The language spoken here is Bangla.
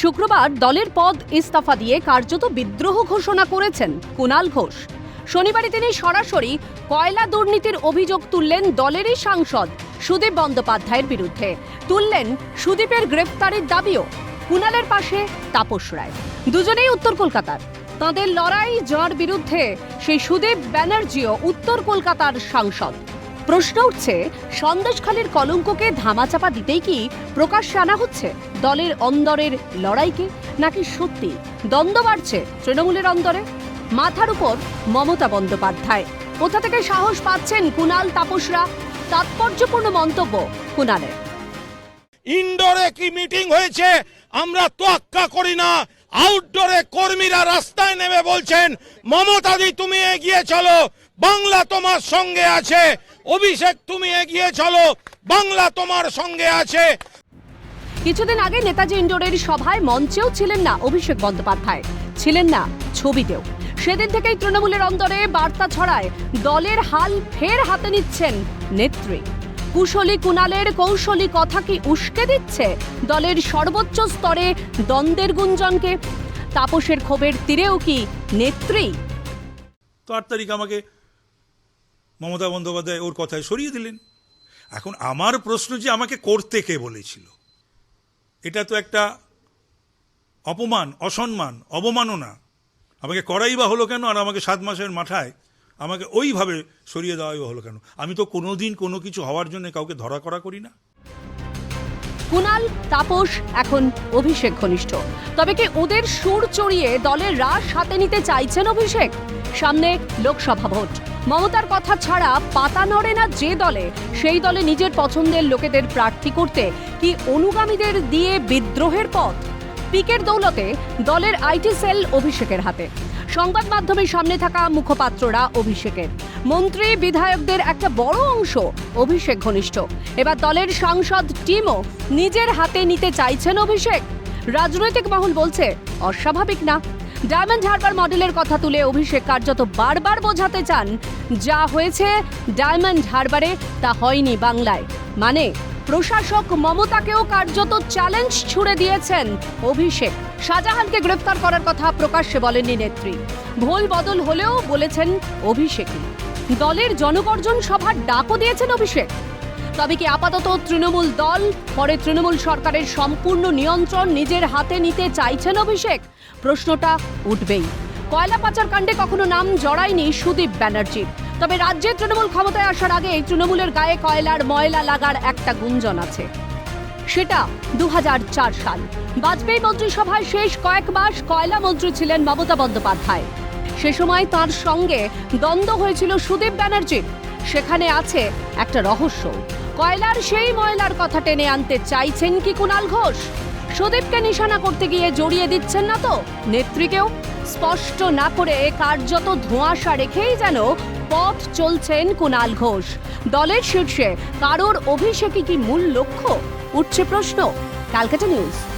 শুক্রবার দলের পদ ইস্তফা দিয়ে কার্যত বিদ্রোহ ঘোষণা করেছেন কুণাল ঘোষ। শনিবারই তিনি সরাসরি কয়লা দুর্নীতির অভিযোগ তুললেন দলেরই সাংসদ সুদীপ বন্দ্যোপাধ্যায়ের বিরুদ্ধে। তুললেন সুদীপের গ্রেফতারির দাবিও। কুণালের পাশে তাপস রায়। দুজনেই উত্তর কলকাতার। তাঁদের লড়াই যার বিরুদ্ধে সেই সুদীপ ব্যানার্জিও উত্তর কলকাতার সাংসদ। প্রশ্ন উঠছে, সন্দেশখালীর কলঙ্ককে ধামাচাপা দিতেই কি প্রকাশ্যে আনা হচ্ছে দলের অন্দরের লড়াইকে? নাকি সত্যি দ্বন্দ্ব বাড়ছে তৃণমূলের অন্দরে? মাথার উপর মমতা বন্দ্যোপাধ্যায়। কোথা থেকে সাহস পাচ্ছেন কুনাল তাপসরা? তাৎপর্যপূর্ণ মন্তব্য কুণালের। ইনডোরে কি মিটিং হয়েছে? আমরা তোয়াক্কা করি না। আউটডোরে কর্মীরা রাস্তায় নেমে বলছেন, মমতাদি তুমি এগিয়ে চলো। বাংলা তোমার সঙ্গে আছে। অভিষেক তুমি এগিয়ে চলো। বাংলা তোমার সঙ্গে আছে। কিছুদিন আগে নেতাজি ইন্ডোরের সভায় মঞ্চেও ছিলেন না অভিষেক বন্দ্যোপাধ্যায়। ছিলেন না ছবিতেও। সেদিন থেকেই তৃণমূলের অন্তরে বার্তা ছড়ায় দলের হাল ফের হাতে নিচ্ছেন নেত্রী। কুশলী কুণালের কৌশলী কথা কি উস্কে দিচ্ছে দলের সর্বোচ্চ স্তরে দ্বন্দ্বের গুঞ্জনকে? তাপসের ক্ষোভের তীরেও কি নেত্রী? তো আট তারিখ আমাকে মমতা বন্দ্যোপাধ্যায় ওর কথায় সরিয়ে দিলেন। এখন আমার প্রশ্ন যে আমাকে করতে কে বলেছিল? এটা তো একটা অপমান, অসম্মান, অবমাননা। আমাকে করাই বা হলো কেন আর আমাকে সাত মাসের মাথায় আমাকে ওইভাবে সরিয়ে দেওয়াই হলো কেন? আমি তো কোনোদিন কোনো কিছু হওয়ার জন্য কাউকে ধরা করা করি না। কুনাল, তাপস এখন অভিষেক ঘনিষ্ঠ। তবে কি ওদের সুর চড়িয়ে দলের রাশ হাতে নিতে চাইছেন অভিষেক? সামনে লোকসভা ভোট। মমতার কথা ছাড়া পাতা নড়ে না যে দলে, সেই দলে নিজের পছন্দের লোকেদের প্রার্থী করতে কি অনুগামীদের দিয়ে বিদ্রোহের পথ? পিকের দৌলতে দলের আইটি সেল অভিষেকের হাতে। সংবাদ মাধ্যমের সামনে থাকা মুখপাত্ররা অভিষেকের। মন্ত্রী, বিধায়কদের একটা বড় অংশ অভিষেক ঘনিষ্ঠ। এবার দলের সাংসদ টিমও নিজের হাতে নিতে চাইছেন অভিষেক। রাজনৈতিক মহল বলছে, অস্বাভাবিক না। ডায়মন্ড হারবার মডেলের কথা তুলে অভিষেক কার্যত বারবার বোঝাতে চান, যা হয়েছে ডায়মন্ড হারবারে, তা হয়নি বাংলায়। মানে প্রশাসক মমতাকেও কার্যত চ্যালেঞ্জ ছুড়ে দিয়েছেন অভিষেক। শাহজাহানকে গ্রেফতার করার কথা প্রকাশ্যে বলেননি নেত্রী। ভোল বদল হলেও বলেছেন অভিষেকই। দলের জনগর্জন সভার ডাকও দিয়েছেন অভিষেক। তবে কি আপাতত তৃণমূল দল, পরে তৃণমূল সরকারের সম্পূর্ণ নিয়ন্ত্রণ নিজের হাতে নিতে চাইছেন অভিষেক? প্রশ্নটা উঠবেই। কয়লা পাচার কাণ্ডে কখনো নাম জড়ায়নি সুদীপ ব্যানার্জির তবে রাজ্যে তৃণমূল ক্ষমতায় আসার আগে তৃণমূলের গায়ে কয়লার ময়লা লাগার একটা গুঞ্জন আছে। সেটা দু হাজার চার সাল। বাজপেয়ী মন্ত্রিসভায় শেষ কয়েক মাস কয়লা মন্ত্রী ছিলেন মমতা বন্দ্যোপাধ্যায়। সে সময় তার সঙ্গে দ্বন্দ্ব হয়েছিল সুদীপ ব্যানার্জির। সেখানে আছে একটা রহস্য। কয়লার সেই ময়লার কথা টেনে আনতে চাইছেন কি কুণাল ঘোষ? সুদীপকে নিশানা করতে গিয়ে জড়িয়ে দিচ্ছেন না তো? নেত্রীকেও স্পষ্ট না করে কার্যত ধোঁয়াশা রেখেই যেন পথ চলছেন কুণাল ঘোষ। দলের শীর্ষে কারোর অভিষেকই কি মূল লক্ষ্য? উঠছে প্রশ্ন। Calcutta news.